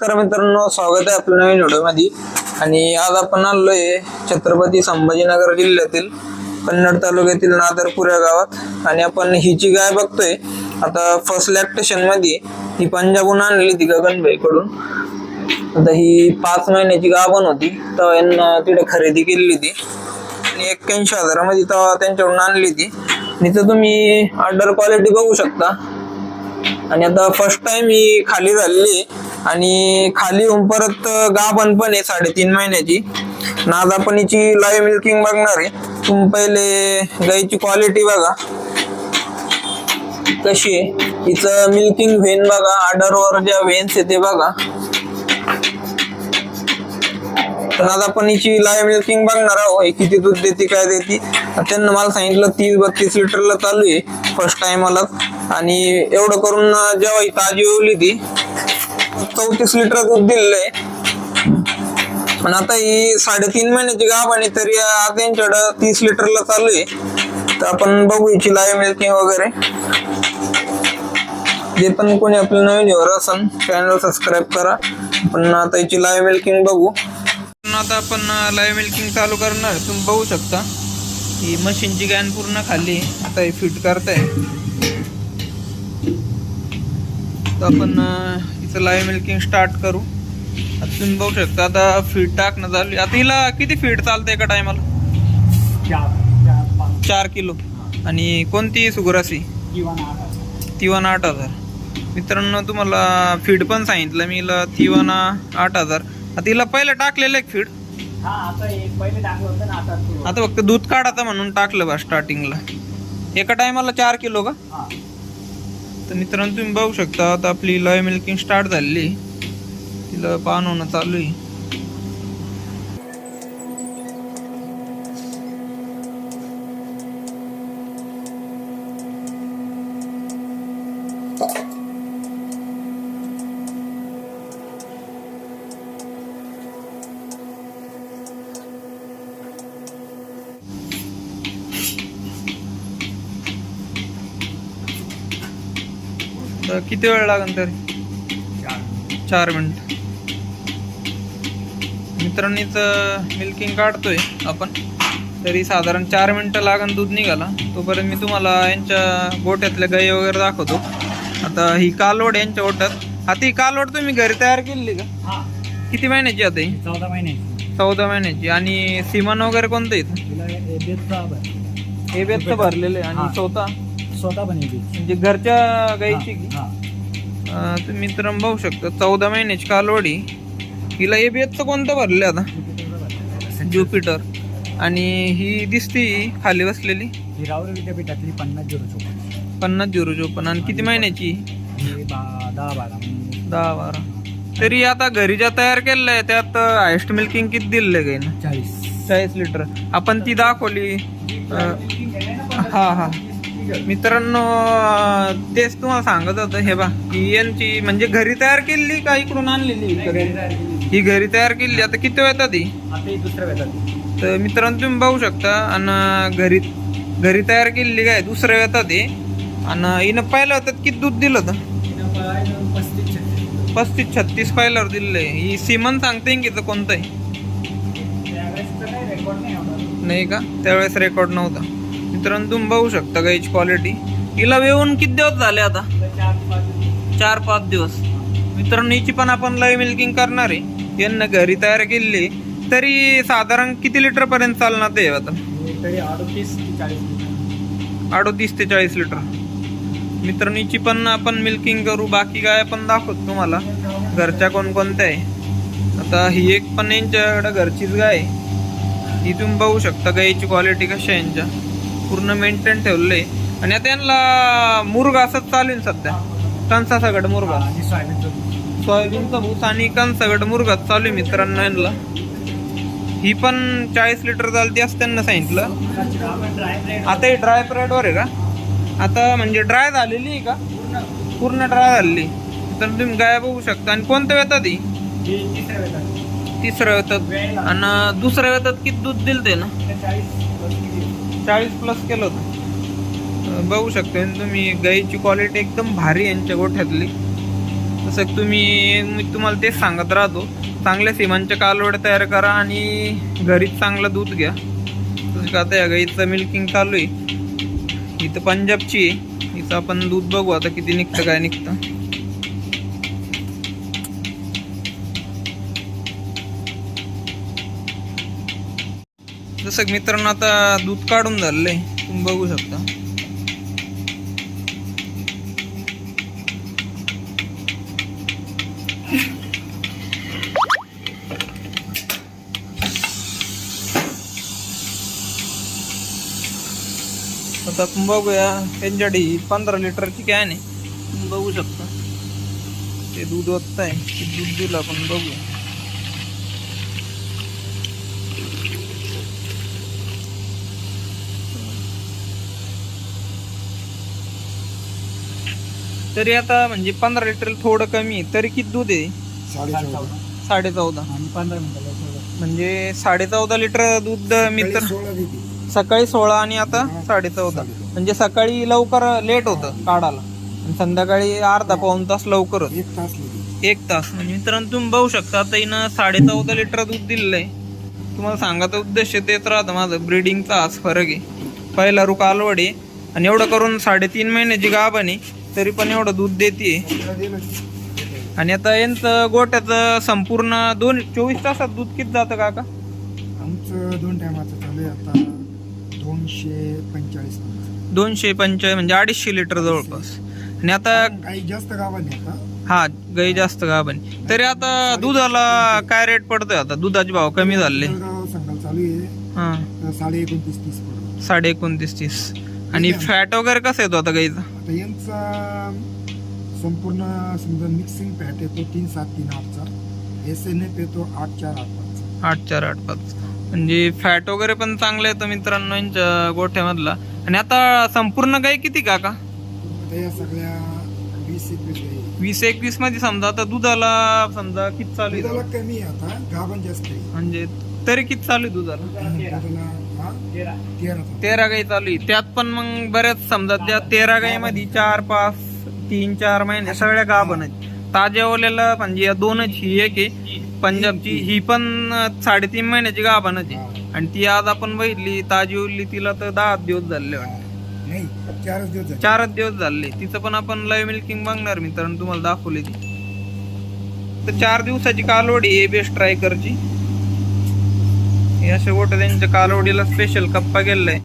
नमस्कार मित्रांनो स्वागत आहे आपल्या नवीन व्हिडिओमध्ये. आणि आज आपण आलोय छत्रपती संभाजीनगर जिल्ह्यातील कन्नड तालुक्यातील नादरपूर या गावात. आणि आपण हिची जी गाय बघतोय आता फर्स्ट लॅक्टेशनमध्ये ही पंजाबहून आणली ती गगनभाईकडून आता ही पाच महिन्याची गाभण होती तेव्हा यांना तिथे खरेदी केलेली ती आणि एक्क्याऐंशी हजारामध्ये तेव्हा त्यांच्याकडून आणली ती तिथं तुम्ही ऑर्डर क्वालिटी बघू शकता. आणि आता फर्स्ट टाइम ही खाली झालेली आणि खाली होऊन परत गाभण पण आहे साडेतीन महिन्याची. आणि आज आपण हिची लाईव्ह मिल्किंग बघणार आहे. तुम्ही पहिले गाईची क्वालिटी बघा. कशी आहे. हिचं मिल्किंग व्हेन बघा आर्डरवर ज्या व्हेन्स आहे ते बघा. तर आज आपण हिची लाईव्ह मिल्किंग बघणार आहोत किती दूध देते काय देते. त्यांना मला सांगितलं तीस बत्तीस लिटरला चालू आहे. फर्स्ट टाइमला आणि एवढं करून जेव्हा ही ताजी ओवली ती चौतीस लिटर दूध दिलेलं आहे पण आता ही साडेतीन महिन्याची गाभ आणि तरी आता यांच्याकडं तीस लिटरला चालू आहे. तर आपण बघू हिची लाईव्ह मिल्किंग वगैरे. जे पण कोणी आपल्या नवीन असन असेल चॅनल सबस्क्राईब करा. पण आता हिची लाईव्ह मिल्किंग बघू. आता आपण लाईव्ह मिल्किंग चालू करणार. तुम्ही बघू शकता. ही मशीनची गॅन पूर्ण खाली आता हे फिट करताय. तर आपण हिचं लाईव्ह मिल्किंग स्टार्ट करू. आता तुम्ही बघू शकता आता फीड टाकणं चालू. आता हिला किती फीड चालतं एका टायमाला चार किलो. आणि कोणती सुगरासी. तिवाना आठ हजार. मित्रांनो तुम्हाला फीड पण सांगितलं मी हिला तिवाना आठ हजार. आता हिला पहिलं टाकलेलं एक फीड हा आता फक्त दूध काढायचं म्हणून टाकलं बा स्टार्टिंगला एका टायमाला चार किलो का? हा. तर मित्रांनो तुम्ही बघू शकता आता आपली लॉय मिल्किंग स्टार्ट झालेली. तिला पान होणं चालू आहे. तर किती वेळ लागेल तरी? चार. मिनिट. मित्रांनीच मिल्किंग काढतोय आपण. तरी साधारण चार मिनिटं लागून दूध निघाला तोपर्यंत मी तुम्हाला यांच्या गोट्यातल्या गाई वगैरे दाखवतो. आता ही कालवड यांच्या गोट्यात आता ही कालवड तुम्ही घरी तयार केलेली का. किती महिन्याची आता ही? चौदा महिने चौदा महिन्याची. आणि सिमन वगैरे कोणतं येतं तिला बेतचा ब- बेत भरलेलं आहे. आणि स्वतः स्वतः बेत. म्हणजे घरच्या गाईची? की हा. अं, तुम्ही मित्रांनो बघू शकता चौदा महिन्याची कालवडी. हिला ए बेतचं कोणतं भरले आता? ज्युपिटर. आणि ही दिसती खाली बसलेली? ही विद्यापीठातली पन्नास झिरो चौपन्न. पन्नास झिरो चोपन्न. आणि किती महिन्याची? ही बा दहा बारा. म्हणजे दहा बारा. तरी आता घरी ज्या तयार केलेलं आहे त्यात हायस्ट मिल्किंग किती दिलेलं आहे गाईनं? चाळीस. चाळीस लिटर. आपण ती दाखवली. अं, हा हा. मित्रांनो तेच तुम्हाला सांगत होतं हे बा की यांची म्हणजे घरी तयार केलेली का इकडून आणलेली ही घरी तयार केली आता किती वेळ येतात ही आता ही दुसऱ्या वेळात तर मित्रांनो तुम्ही बघू शकता आणि घरी घरी तयार केलेली काय दुसऱ्या येतात ते आणि हिनं पहिलं होतं किती दूध दिलं होतं? पस्तीस छत्तीस. पहिल्यावर दिलेलं आहे ही सिमन सांगते की कोणतं आहे. नाही का? त्यावेळेस रेकॉर्ड नव्हता. मित्रांनो तुम्ही बघू शकता गाईची क्वालिटी हिला वेवून किती दिवस झाले आता? चार पाच दिवस. मित्रांनो हिची पण आपण लय मिल्किंग करणार आहे. यांना घरी तयार केलेली तरी साधारण किती लिटर पर्यंत चालणार ते आता? अडतीस ते चाळीस लिटर. अडोतीस ते चाळीस लिटर मित्रांनो हिची पण आपण मिल्किंग करू. बाकी काय पण दाखवतो तुम्हाला. घरच्या कोणकोणत्या आहे. आता ही एक पण यांच्याकडे घरचीच गाय आहे. ही तुम्ही बघू शकता गायची क्वालिटी कशी आहे यांच्या. पूर्ण मेंटेन ठेवलं आहे. आणि आता यांना मुरग असंच चालेल सध्या. कणसा सगळं मुरगा सोयाबीनचं भूस आणि कणसागड मुरगात चालू आहे मित्रांनो यांना. ही पण चाळीस लिटर चालती असं त्यांना सांगितलं. आता ही ड्राय वर आहे का? आता म्हणजे ड्राय झालेली आहे का? पूर्ण ड्राय झालेली तर तुम्ही गाय बघू शकता. आणि कोणत्या वेतात ही तिसऱ्या वेतात. आणि दुसऱ्या वेतात किती दूध दिलं ते ना चाळीस प्लस केलं होतं. बघू शकता. आणि तुम्ही गाईची क्वालिटी एकदम भारी यांच्या गोठ्यातली. तसं तुम्ही मी तुम्हाला तेच सांगत राहतो. चांगल्या सिमांच्या कालवड तयार करा आणि घरीच चांगलं दूध घ्या. तसं का आता या गाईचं मिल्किंग चालू आहे. इथं पंजाबची आहे. इथं आपण दूध बघू आता किती निघतं काय निघतं. जसं की मित्रांनो आता दूध काढून झालेलं आहे. तुम्ही बघू शकता. आता आपण बघूया त्यांच्यासाठी पंधरा लिटरची कॅन आहे. तुम्ही बघू शकता. ते दूध ओतत आहे ते दूध दिलं आपण बघूया. तरी आता म्हणजे पंधरा लिटर थोडं कमी आहे. तरी किती दूध आहे? साडे चौदा आणि पंधरा मिनिटाला म्हणजे साडे. चौदा लिटर दूध मित्र सकाळी सोळा आणि आता साडे चौदा म्हणजे सकाळी लवकर लेट होतं काढायला. आणि संध्याकाळी अर्धा पाऊन तास लवकर होत एक तास लागेल एक तास. म्हणजे मित्रांनो तुम्ही बघू शकता आता हिनं साडे चौदा लिटर दूध दिलेलं आहे तुम्हाला सांगायचा उद्देश तेच राहतं माझं. ब्रिडिंगचा हाच फरक आहे. पहिला रुक आलवड आहे. आणि एवढं करून साडेतीन महिन्याची गाभण आहे. तरी पण एवढं दूध देते आणि आता यांचं गोट्याचं संपूर्ण दोन चोवीस तासात दूध किती जातं काका? आमचं दोन टायमाचं चालू आहे आता. दोनशे पंचेचाळीस दोनशे पंचाळीस म्हणजे अडीचशे लिटर जवळपास. आणि आता काही जास्त गावांनी हा गाई जास्त गाभण तरी आता दुधाला काय रेट पडतोय आता? दुधाचे भाव कमी झाले. चालू आहे. हा. साडे एकोणतीस तीस साडे एकोणतीस तीस. आणि फॅट वगैरे कसं येतो आता गाईचा? आता यांचा संपूर्ण समजा मिक्सिंग पॅट येतो तीन सात तीन आठचा एस एन एफ येतो आठ चार आठ पाचचा आठ चार आठ पाच. म्हणजे फॅट वगैरे पण चांगलं येतं मित्रांनो यांच्या गोठ्यामधला. आणि आता संपूर्ण गाई किती काका? आता या सगळ्या वीस एकवीस. वीस एकवीसमध्ये समजा आता दुधाला समजा किती चालू आहे? दुधाला कमी आहे आता गाभण जास्त आहे. म्हणजे तरी किती चालू आहे दुधाला? दुधाला तेरा. तेरा चालू. तेरा गाई चालू आहे. त्यात पण मग बऱ्याच समजा त्या तेरा गाईमध्ये चार पाच तीन चार महिने सगळ्या गाभण आहेत. ताज्या ओलेला म्हणजे या दोनच ही एक आहे. पंजाबची ही पण साडेतीन महिन्याची गाभणच आहे. आणि ती आज आपण बघितली ताजी ओरली तिला तर दहा दिवस झाले वाटतं. नाही चारच दिवस झाले. चारच दिवस झाले. तिचं पण आपण लाईव्ह मिल्किंग बघणार मित्रांनो तुम्हाला दाखवली ती. तर चार दिवसाची कालवडी आहे बेस्ट ट्राय या हे अशा त्यांच्या कालवडीला स्पेशल कप्पा गेलाय